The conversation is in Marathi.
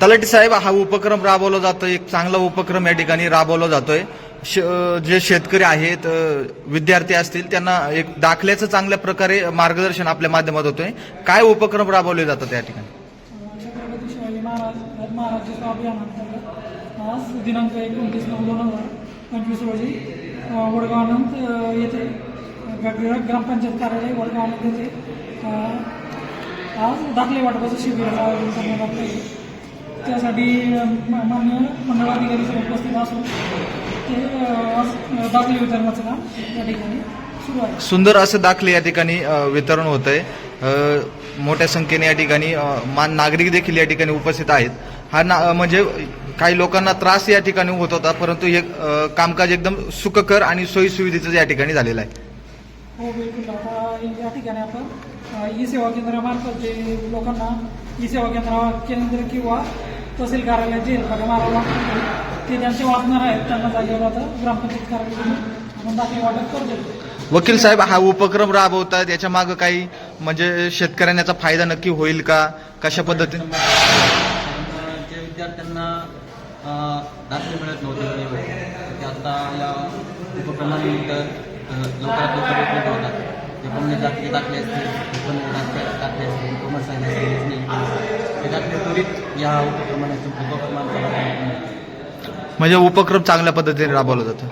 तलाठी साहेब हा उपक्रम राबवला जातोय. एक चांगला उपक्रम या ठिकाणी राबवला जातोय. जे शेतकरी आहेत विद्यार्थी असतील त्यांना एक दाखल्याचं चांगल्या प्रकारे मार्गदर्शन आपल्या माध्यमात होतोय. काय उपक्रम राबवले जातात या ठिकाणी? छत्रपती शिवाजी महाराज महाराष्ट्र अभियानांतर्गत आज दिनांक एकोणतीस नऊ दोन हजार पंचवीस रोजी वडगाव आनंद येथे ग्रामपंचायत कार्यालय वडगाव आनंद येथे आज दाखले वाटपाचं शिबिराचं आयोजन करण्यात आलं आहे त्यासाठी मान्य मंडळाधिकारी सर्व उपस्थित असून ते आज दाखले वितरणाचं काम या ठिकाणी सुरू आहे. सुंदर असं दाखले या ठिकाणी वितरण होत आहे मोठ्या संख्येने या ठिकाणी मान नागरिक देखील या ठिकाणी उपस्थित आहेत. हा ना म्हणजे काही लोकांना त्रास या ठिकाणी होत होता परंतु हे कामकाज एकदम सुखकर आणि सोयीसुविधेचं या ठिकाणी झालेलं आहे. हो बिलकुल. आता या ठिकाणी आपण ई सेवा केंद्रामार्फत जे लोकांना ई सेवा केंद्र केंद्र किंवा तहसील कार्यालयात जे ते त्यांचे वाचणार आहेत. त्यांना जागेवर आता ग्रामपंचायत कार्यालयातून आपण दाखले वाटप करतो वकील साहेब हा उपक्रम राबवतात. याच्या मागे काही म्हणजे शेतकऱ्यांना याचा फायदा नक्की होईल का? कशा पद्धतीने? जे विद्यार्थ्यांना दाखले मिळत नव्हते ते आता या उपक्रमानिमित्त अ, लवकरात लवकर उपलब्ध होतात ते पण दाखले दाखले असतील. पण दाखले असतील. कॉमर्स सायन्स असतील ते दाखले त्वरित या उपक्रमाने उपक्रमांच्या म्हणजे उपक्रम चांगल्या पद्धतीने राबवला जातो.